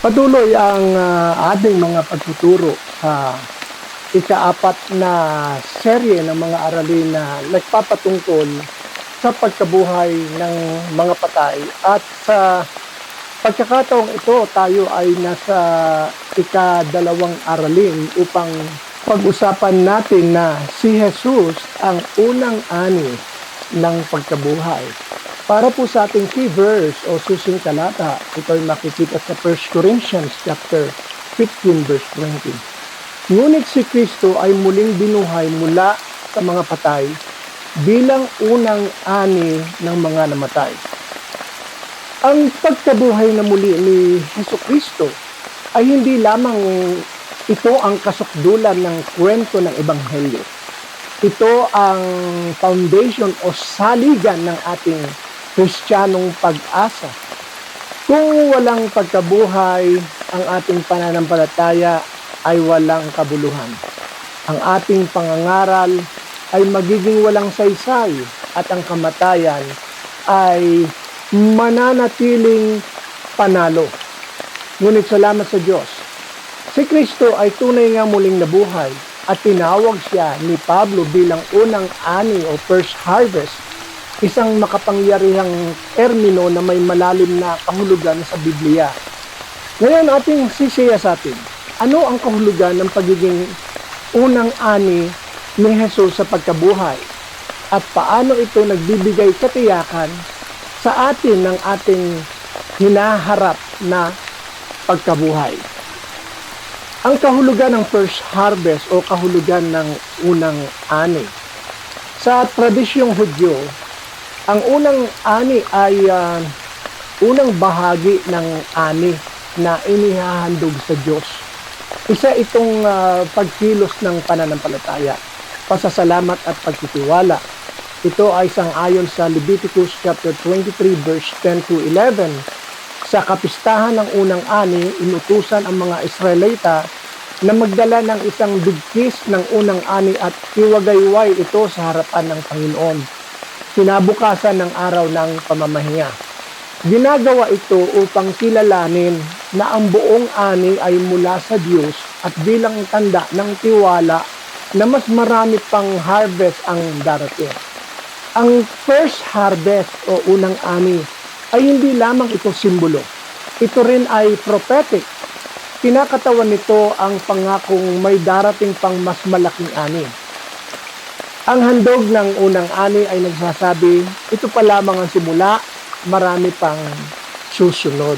Patuloy ang ah, ating mga pagtuturo sa ikaapat na serye ng mga aralin na nagpapatungkol sa pagkabuhay ng mga patay at sa pagkakataong ito tayo ay nasa ikadalawang aralin upang pag-usapan natin na si Jesus ang unang ani ng pagkabuhay. Para po sa ating key verse o susing talata, ito ay makikita sa 1 Corinthians chapter 15 verse 20. Ngunit si Kristo ay muling binuhay mula sa mga patay bilang unang ani ng mga namatay. Ang pagkabuhay na muli ni Heso Kristo ay hindi lamang ito ang kasukdulan ng kwento ng Ebanghelyo. Ito ang foundation o saligan ng ating Kristiyanong pag-asa. Kung walang pagkabuhay, ang ating pananampalataya ay walang kabuluhan. Ang ating pangangaral ay magiging walang saysay at ang kamatayan ay mananatiling panalo. Ngunit salamat sa Diyos. Si Kristo ay tunay nga muling nabuhay at tinawag siya ni Pablo bilang unang ani o first harvest isang makapangyarihang termino na may malalim na kahulugan sa Biblia. Ngayon ating sisiya sa atin, ano ang kahulugan ng pagiging unang ani ni Jesus sa pagkabuhay at paano ito nagbibigay katiyakan sa atin ng ating hinaharap na pagkabuhay. Ang kahulugan ng first harvest o kahulugan ng unang ani. Sa tradisyong Hudyo, ang unang ani ay ah, unang bahagi ng ani na inihahandog sa Diyos. Isa itong ah, pagkilos ng pananampalataya, pasasalamat at pagtitiwala. Ito ay sangayon sa Leviticus chapter 23 verse 10 to 11. Sa kapistahan ng unang ani, inutusan ang mga Israelita na magdala ng isang bigkis ng unang ani at iwagayway ito sa harapan ng Panginoon kinabukasan ng araw ng pamamahinga. Ginagawa ito upang kilalanin na ang buong ani ay mula sa Diyos at bilang tanda ng tiwala na mas marami pang harvest ang darating. Ang first harvest o unang ani ay hindi lamang ito simbolo. Ito rin ay prophetic. Kinakatawan nito ang pangakong may darating pang mas malaking ani. Ang handog ng unang ani ay nagsasabi, ito pa lamang ang simula, marami pang susunod.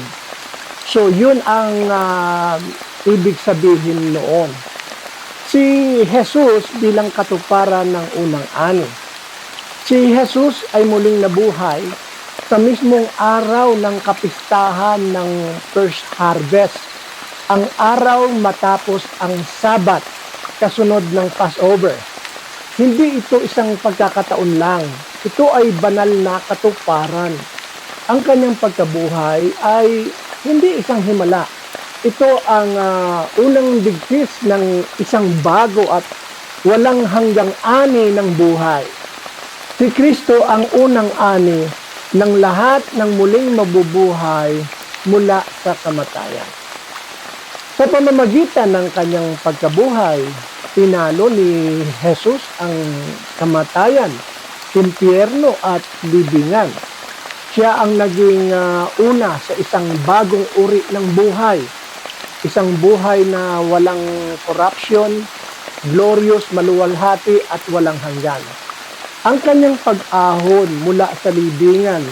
So yun ang ah, ibig sabihin noon. Si Jesus bilang katuparan ng unang ani. Si Jesus ay muling nabuhay sa mismong araw ng kapistahan ng first harvest. Ang araw matapos ang Sabat, kasunod ng Passover. Hindi ito isang pagkakataon lang. Ito ay banal na katuparan. Ang kanyang pagkabuhay ay hindi isang himala. Ito ang ah, unang bigkis ng isang bago at walang hanggang ani ng buhay. Si Kristo ang unang ani ng lahat ng muling mabubuhay mula sa kamatayan. Sa pamamagitan ng kanyang pagkabuhay, tinalo ni Jesus ang kamatayan, impyerno at libingan. Siya ang naging ah, una sa isang bagong uri ng buhay. Isang buhay na walang corruption, glorious, maluwalhati at walang hanggan. Ang kanyang pag-ahon mula sa libingan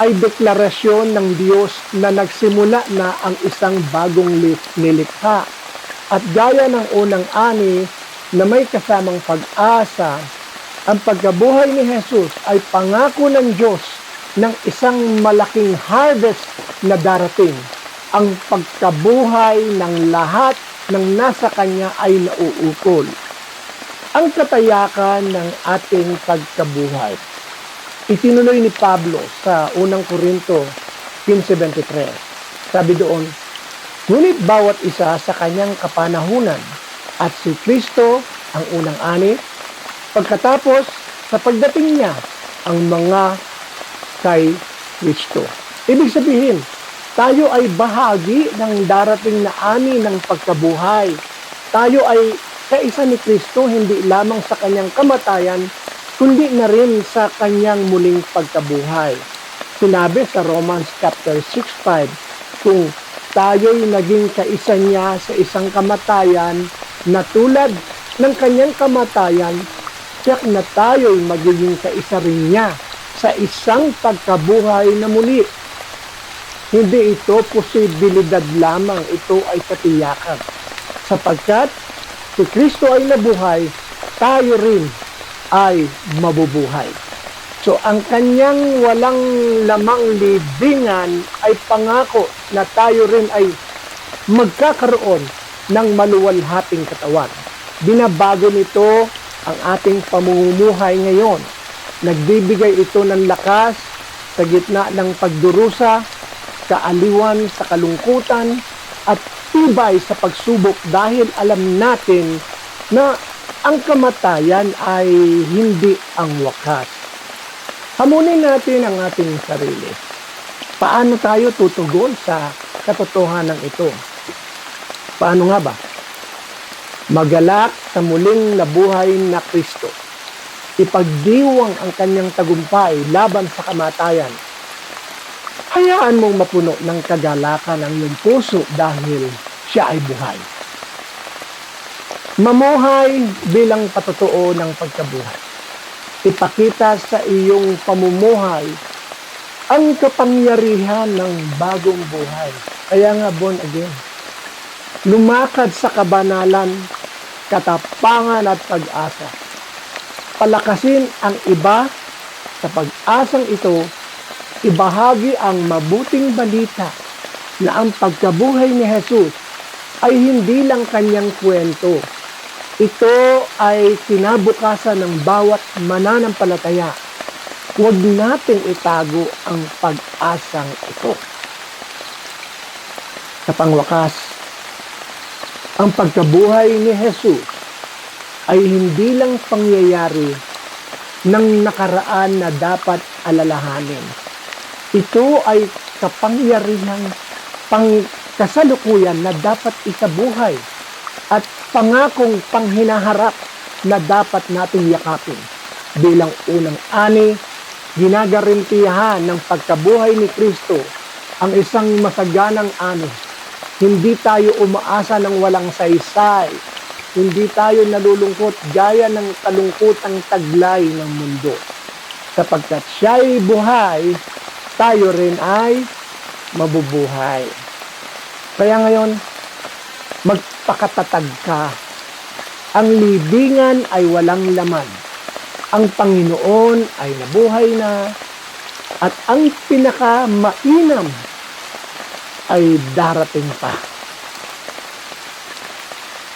ay deklarasyon ng Diyos na nagsimula na ang isang bagong li- nilikha. At gaya ng unang ani na may kasamang pag-asa, ang pagkabuhay ni Jesus ay pangako ng Diyos ng isang malaking harvest na darating. Ang pagkabuhay ng lahat ng nasa Kanya ay nauukol. Ang katayakan ng ating pagkabuhay. Itinuloy ni Pablo sa unang Korinto 15.23. Sabi doon, Ngunit bawat isa sa kanyang kapanahunan at si Kristo ang unang ani, pagkatapos sa pagdating niya ang mga kay Kristo. Ibig sabihin, Tayo ay bahagi ng darating na ani ng pagkabuhay. Tayo ay kaisa ni Kristo hindi lamang sa kanyang kamatayan, kundi na rin sa kanyang muling pagkabuhay. Sinabi sa Romans chapter 6:5, kung tayo'y naging kaisa niya sa isang kamatayan na tulad ng kanyang kamatayan, tiyak na tayo'y magiging kaisa rin niya sa isang pagkabuhay na muli. Hindi ito posibilidad lamang, ito ay katiyakan. Sapagkat si Kristo ay nabuhay, tayo rin ay mabubuhay. So ang kanyang walang lamang libingan ay pangako na tayo rin ay magkakaroon ng maluwalhating katawan. Binabago nito ang ating pamumuhay ngayon. Nagbibigay ito ng lakas sa gitna ng pagdurusa, kaaliwan sa kalungkutan, at tibay sa pagsubok dahil alam natin na ang kamatayan ay hindi ang wakas. Hamunin natin ang ating sarili. Paano tayo tutugon sa katotohanan ito? Paano nga ba? Magalak sa muling nabuhay na Kristo. Ipagdiwang ang kanyang tagumpay laban sa kamatayan. Hayaan mong mapuno ng kagalakan ang iyong puso dahil siya ay buhay. Mamuhay bilang patotoo ng pagkabuhay. Ipakita sa iyong pamumuhay ang kapangyarihan ng bagong buhay. Kaya nga born again. Lumakad sa kabanalan, katapangan at pag-asa. Palakasin ang iba sa pag-asang ito, ibahagi ang mabuting balita na ang pagkabuhay ni Jesus ay hindi lang kanyang kwento. Ito ay kinabukasan ng bawat mananampalataya. Huwag nating itago ang pag-asang ito. Sa pangwakas, ang pagkabuhay ni Jesus ay hindi lang pangyayari ng nakaraan na dapat alalahanin. Ito ay kapangyarihang pangkasalukuyan na dapat isabuhay at pangakong panghinaharap na dapat nating yakapin. Bilang unang ani, ginagarantiyahan ng pagkabuhay ni Kristo ang isang masaganang ani. Hindi tayo umaasa ng walang saysay. Hindi tayo nalulungkot gaya ng kalungkutang taglay ng mundo. Sapagkat siya'y buhay, tayo rin ay mabubuhay. Kaya ngayon, magpakatatag ka. Ang libingan ay walang laman. Ang Panginoon ay nabuhay na at ang pinakamainam ay darating pa.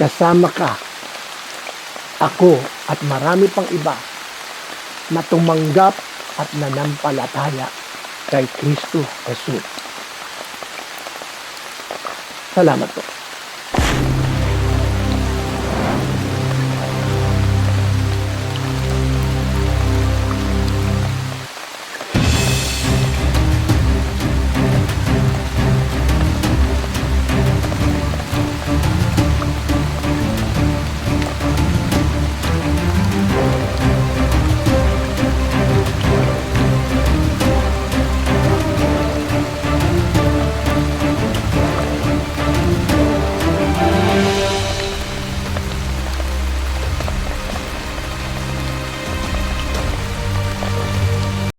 Kasama ka, ako at marami pang iba na tumanggap at nanampalataya kay Kristo Jesus. Salamat po.